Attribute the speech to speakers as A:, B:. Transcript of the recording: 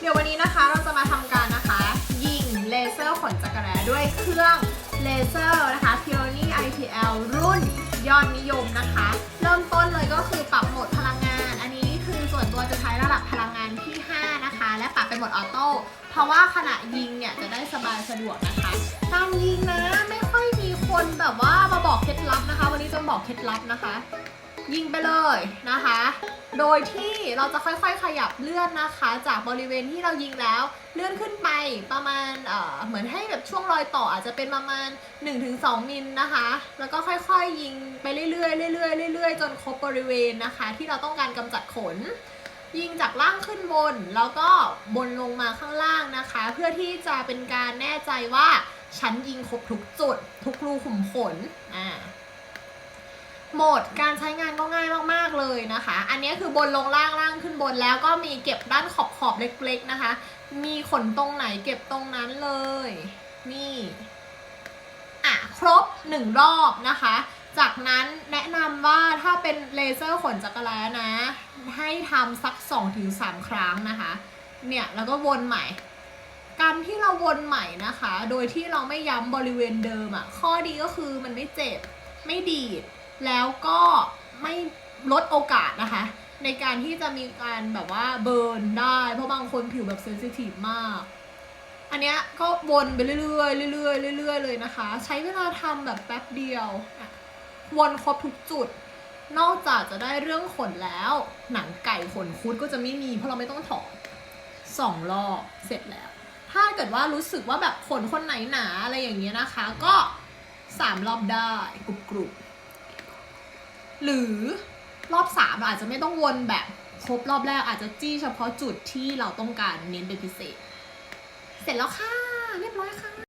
A: เดี๋ยววันนี้นะคะเราจะมาทำการนะคะ ยิงเลเซอร์ขนจักรแร้ด้วยเครื่องเลเซอร์นะคะ p i o n i IPL รุ่นยอดนิยมนะคะ เริ่มต้นเลยก็คือปรับโหมดพลังงาน อันนี้คือส่วนตัวจะใช้ระดับพลังงานที่ 5 นะคะ และปรับเป็นโหมดออโต้เพราะว่าขณะยิงเนี่ยจะได้สบายสะดวกนะคะการยิงนะไม่ค่อยมีคนแบบว่ามาบอกเคล็ดลับนะคะ วันนี้จะบอกเคล็ดลับนะคะ ยิงไปเลยนะคะ โดยที่เราจะค่อยๆขยับเลื่อนนะคะ จากบริเวณที่เรายิงแล้ว เลื่อนขึ้นไปประมาณเเหมือนให้แบบช่วงรอยต่ออาจจะเป็นประมาณ 1-2 มิลนะคะ แล้วก็ค่อยๆยิงไปเรื่อยๆเรื่อยๆเรื่อยๆจนครบบริเวณนะคะ ที่เราต้องการกำจัดขน ยิงจากล่างขึ้นบน แล้วก็บนลงมาข้างล่างนะคะ เพื่อที่จะเป็นการแน่ใจว่าฉันยิงครบทุกจุด ทุกรูขุมขนอ่า หมดการใช้งานก็ง่ายมากๆเลยนะคะ อันนี้คือบนลงล่างล่างขึ้นบนแล้วก็มีเก็บด้านขอบขอบเล็กๆนะคะ มีขนตรงไหนเก็บตรงนั้นเลย นี่อะครบหนึ่งรอบนะคะ จากนั้นแนะนำว่าถ้าเป็นเลเซอร์ขนจักรแล้นะ ให้ทำสัก 2-3 ครั้งนะคะ เนี่ยแล้วก็วนใหม่การที่เราวนใหม่นะคะ โดยที่เราไม่ย้ำบริเวณเดิมอะ่ะ ข้อดีก็คือมันไม่เจ็บ ไม่ดีด แล้วก็ไม่ลดโอกาสนะคะ ในการที่จะมีการแบบว่าเบิร์นได้ เพราะบางคนผิวแบบเซนซิทีฟมาก อันเนี้ยก็วนไปเรื่อยๆเรื่อยๆเรื่อยๆเลยนะคะ ใช้เวลาทำแบบแป๊บเดียว วนครบทุกจุด นอกจากจะได้เรื่องขนแล้ว หนังไก่ขนคุดก็จะไม่มีเพราะเราไม่ต้องถอดสองรอบเสร็จแล้ว ถ้าเกิดว่ารู้สึกว่าแบบขนคนไหนหนาอะไรอย่างเงี้ยนะคะ ก็สามรอบได้กรุบกรุบๆ หรือรอบสามเราอาจจะไม่ต้องวนแบบครบรอบแรกอาจจะจี้เฉพาะจุดที่เราต้องการเน้นเป็นพิเศษ เสร็จแล้วค่ะ เรียบร้อยค่ะ